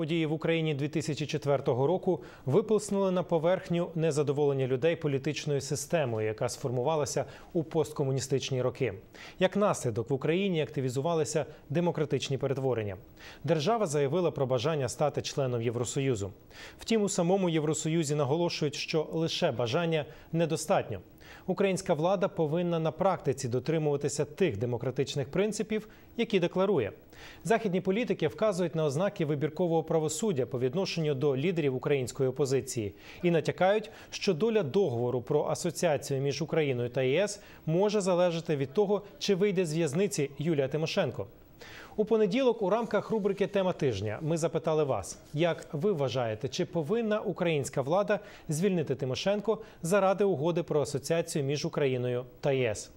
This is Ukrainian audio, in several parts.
Події в Україні 2004 року виплеснули на поверхню незадоволення людей політичною системою, яка сформувалася у посткомуністичні роки. Як наслідок в Україні активізувалися демократичні перетворення. Держава заявила про бажання стати членом Євросоюзу. Втім, у самому Євросоюзі наголошують, що лише бажання недостатньо. Українська влада повинна на практиці дотримуватися тих демократичних принципів, які декларує. Західні політики вказують на ознаки вибіркового правосуддя по відношенню до лідерів української опозиції і натякають, що доля договору про асоціацію між Україною та ЄС може залежати від того, чи вийде з в'язниці Юлія Тимошенко. У понеділок у рамках рубрики Тема тижня ми запитали вас, як ви вважаєте, чи повинна українська влада звільнити Тимошенко заради угоди про асоціацію між Україною та ЄС?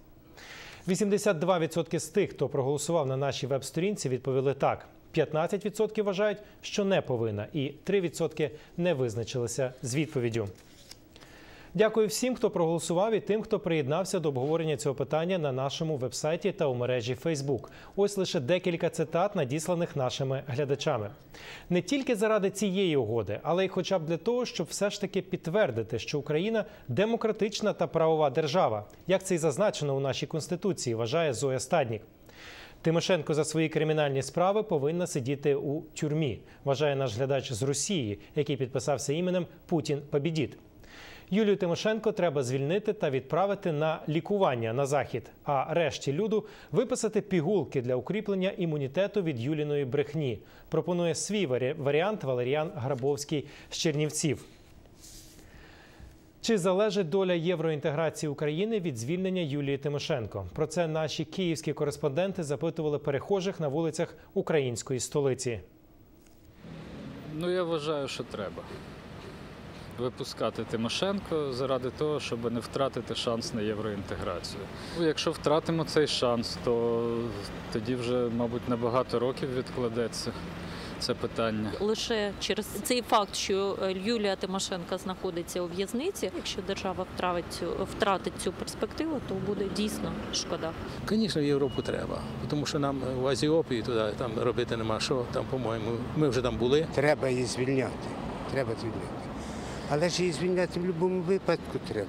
82% з тих, хто проголосував на нашій веб-сторінці, відповіли так. 15% вважають, що не повинна, і 3% не визначилися з відповіддю. Дякую всім, хто проголосував, і тим, хто приєднався до обговорення цього питання на нашому вебсайті та у мережі Facebook. Ось лише декілька цитат, надісланих нашими глядачами. Не тільки заради цієї угоди, але й хоча б для того, щоб все ж таки підтвердити, що Україна демократична та правова держава, як це й зазначено у нашій конституції, вважає Зоя Стаднік. Тимошенко за свої кримінальні справи повинна сидіти у тюрмі, вважає наш глядач з Росії, який підписався іменем Путін Побідіт. Юлію Тимошенко треба звільнити та відправити на лікування на захід, а решті люду виписати пігулки для укріплення імунітету від Юліної брехні. Пропонує свій варі- варіант Валеріан Грабовський з Чернівців. Чи залежить доля євроінтеграції України від звільнення Юлії Тимошенко? Про це наші київські кореспонденти запитували перехожих на вулицях української столиці. Ну, я вважаю, що треба випускати Тимошенко заради того, щоб не втратити шанс на євроінтеграцію. Ну, якщо втратимо цей шанс, то тоді вже, мабуть, на багато років відкладеться це питання. Лише через цей факт, що е, Юлія Тимошенка знаходиться у в'язниці, якщо держава втратить цю, втратить цю перспективу, то буде дійсно шкода. Звісно, в Європу треба, тому що нам в Азіопії туди там робити нема що. Там, по-моєму, ми вже там були. Треба її звільняти. Треба звільняти. Але ж її звільняти в будь-якому випадку треба.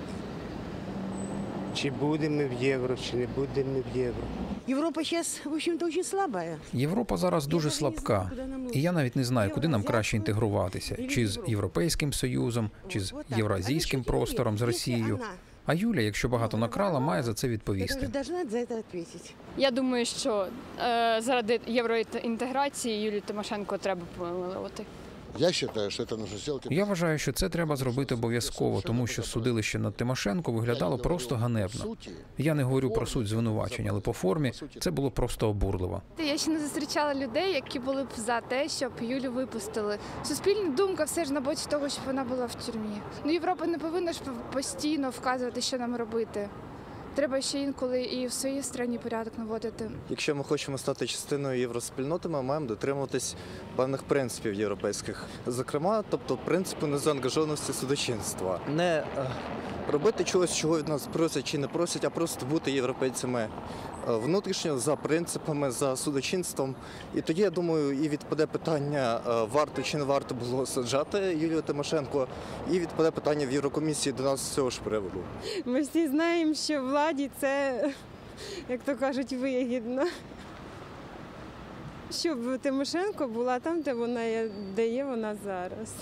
Чи будемо ми в євро, чи не будемо ми в євро. Европа сейчас, в общем-то, очень слабая. Європа зараз дуже слабка, і я навіть не знаю, куди нам краще інтегруватися: чи з Європейським Союзом, чи з євразійським простором з Росією. А Юля, якщо багато накрала, має за це відповісти. Я думаю, що е, заради євроінтеграції Юлію Тимошенко треба помилувати. Я считаю, что это нужно сделать. Я вважаю, що це треба зробити обов'язково, тому що судилище над Тимошенко виглядало просто ганебно. Я не говорю про суть звинувачень, але по формі це було просто обурливо. Я ще не зустрічала людей, які були б за те, щоб Юлю випустили. Суспільна думка все ж на боці того, щоб вона була в тюрмі. Ну Європа не повинна ж постійно вказувати, що нам робити. Треба ще інколи і в своїй країні порядок наводити. Якщо ми хочемо стати частиною євроспільноти, ми маємо дотримуватись певних принципів європейських, зокрема, тобто принципу незаангажованості судочинства. Не е, робити чогось, чого від нас просять чи не просять, а просто бути європейцями е, внутрішньо за принципами, за судочинством. І тоді я думаю, і відпаде питання, е, варто чи не варто було саджати Юлію Тимошенко, і відпаде питання в Єврокомісії до нас з цього ж приводу. Ми всі знаємо, що владі це, як то кажуть, вигідно. Щоб Тимошенко була там, де вона є, де є вона зараз.